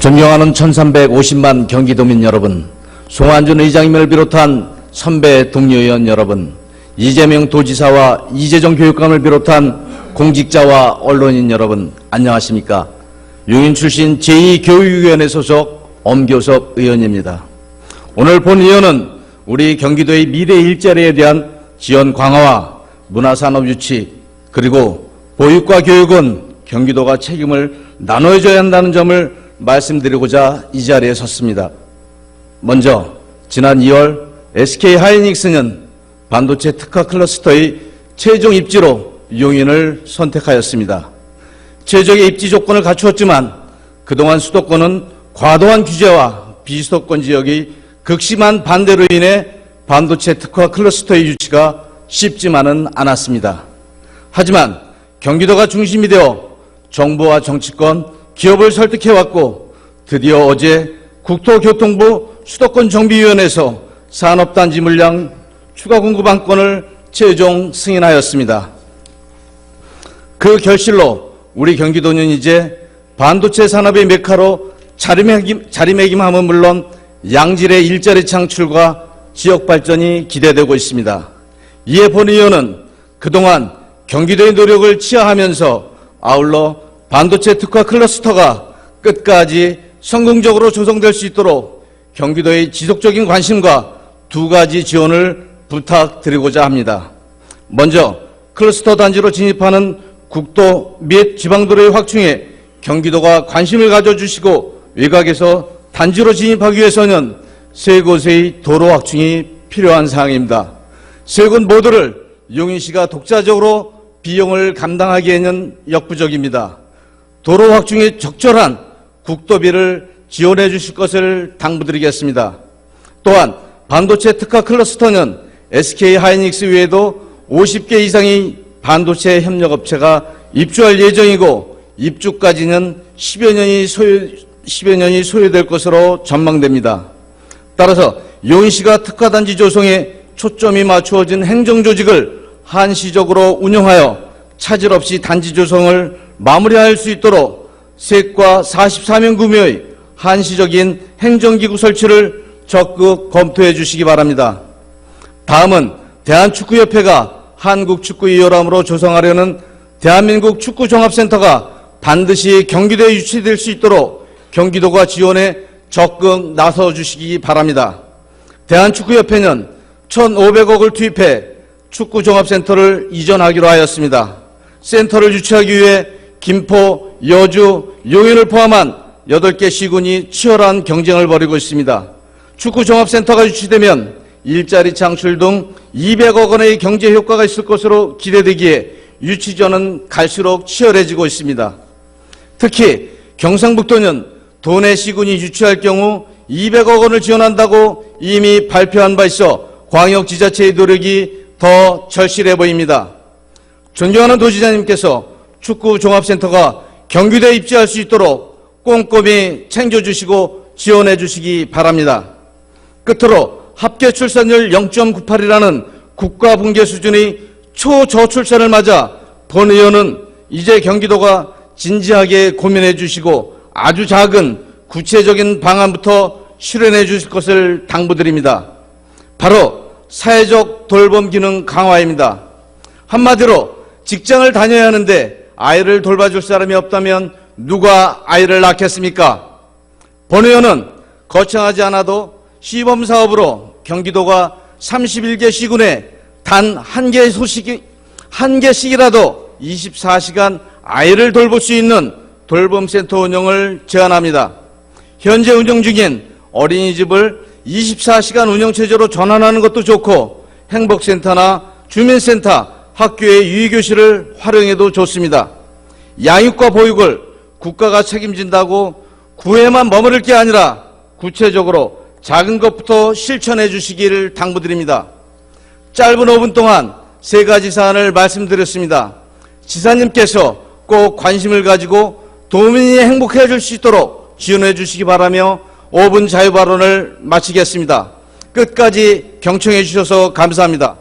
존경하는 1350만 경기도민 여러분, 송환준 의장님을 비롯한 선배 동료의원 여러분, 이재명 도지사와 이재정 교육감을 비롯한 공직자와 언론인 여러분, 안녕하십니까? 용인 출신 제2교육위원회 소속 엄교섭 의원입니다. 오늘 본 의원은 우리 경기도의 미래 일자리에 대한 지원 강화와 문화산업 유치, 그리고 보육과 교육은 경기도가 책임을 나눠줘야 한다는 점을 말씀드리고자 이 자리에 섰습니다. 먼저 지난 2월 SK 하이닉스는 반도체 특화 클러스터의 최종 입지로 용인을 선택하였습니다. 최적의 입지 조건을 갖추었지만 그동안 수도권은 과도한 규제와 비수도권 지역의 극심한 반대로 인해 반도체 특화 클러스터의 유치가 쉽지만은 않았습니다. 하지만 경기도가 중심이 되어 정부와 정치권, 기업을 설득해 왔고 드디어 어제 국토교통부 수도권 정비위원회에서 산업단지 물량 추가 공급 안 건을 최종 승인하였습니다. 그 결실로 우리 경기도는 이제 반도체 산업의 메카로 자리매김, 자리매김함은 물론 양질의 일자리 창출과 지역 발전이 기대되고 있습니다. 이에 본 의원은 그동안 경기도의 노력을 치하하면서 아울러 반도체 특화 클러스터가 끝까지 성공적으로 조성될 수 있도록 경기도의 지속적인 관심과 두 가지 지원을 부탁드리고자 합니다. 먼저 클러스터 단지로 진입하는 국도 및 지방도로의 확충에 경기도가 관심을 가져주시고 외곽에서 단지로 진입하기 위해서는 세 곳의 도로 확충이 필요한 사항입니다. 세 곳 모두를 용인시가 독자적으로 비용을 감당하기에는 역부족입니다. 도로 확충에 적절한 국도비를 지원해 주실 것을 당부드리겠습니다. 또한 반도체 특화 클러스터는 SK 하이닉스 외에도 50개 이상의 반도체 협력업체가 입주할 예정이고 입주까지는 10여 년이 소요, 10여 년이 소요될 것으로 전망됩니다. 따라서 용인시가 특화단지 조성에 초점이 맞추어진 행정조직을 한시적으로 운영하여 차질 없이 단지 조성을 마무리할 수 있도록 세과 44명 구매의 한시적인 행정기구 설치를 적극 검토해 주시기 바랍니다. 다음은 대한축구협회가 한국축구이열함으로 조성하려는 대한민국 축구종합센터가 반드시 경기도에 유치될 수 있도록 경기도가 지원에 적극 나서 주시기 바랍니다. 대한축구협회는 1,500억을 투입해 축구종합센터를 이전하기로 하였습니다. 센터를 유치하기 위해 김포, 여주, 용인을 포함한 8개 시군이 치열한 경쟁을 벌이고 있습니다. 축구종합센터가 유치되면 일자리 창출 등 200억 원의 경제 효과가 있을 것으로 기대되기에 유치전은 갈수록 치열해지고 있습니다. 특히 경상북도는 도내 시군이 유치할 경우 200억 원을 지원한다고 이미 발표한 바 있어 광역지자체의 노력이 더 절실해 보입니다. 존경하는 도지사님께서 축구 종합센터가 경기도에 입지할 수 있도록 꼼꼼히 챙겨주시고 지원해 주시기 바랍니다. 끝으로 합계 출산율 0.98이라는 국가 붕괴 수준의 초저출산을 맞아 본 의원은 이제 경기도가 진지하게 고민해 주시고 아주 작은 구체적인 방안부터 실현해 주실 것을 당부드립니다. 바로 사회적 돌봄 기능 강화입니다. 한마디로 직장을 다녀야 하는데 아이를 돌봐줄 사람이 없다면 누가 아이를 낳겠습니까? 본 의원은 거창하지 않아도 시범 사업으로 경기도가 31개 시군에 단 한 개의 소식이 한 개씩이라도 24시간 아이를 돌볼 수 있는 돌봄센터 운영을 제안합니다. 현재 운영 중인 어린이집을 24시간 운영 체제로 전환하는 것도 좋고 행복센터나 주민센터, 학교의 유의교실을 활용해도 좋습니다. 양육과 보육을 국가가 책임진다고 구애만 머무를 게 아니라 구체적으로 작은 것부터 실천해 주시기를 당부드립니다. 짧은 5분 동안 세 가지 사안을 말씀드렸습니다. 지사님께서 꼭 관심을 가지고 도민이 행복해질 수 있도록 지원해 주시기 바라며 5분 자유 발언을 마치겠습니다. 끝까지 경청해 주셔서 감사합니다.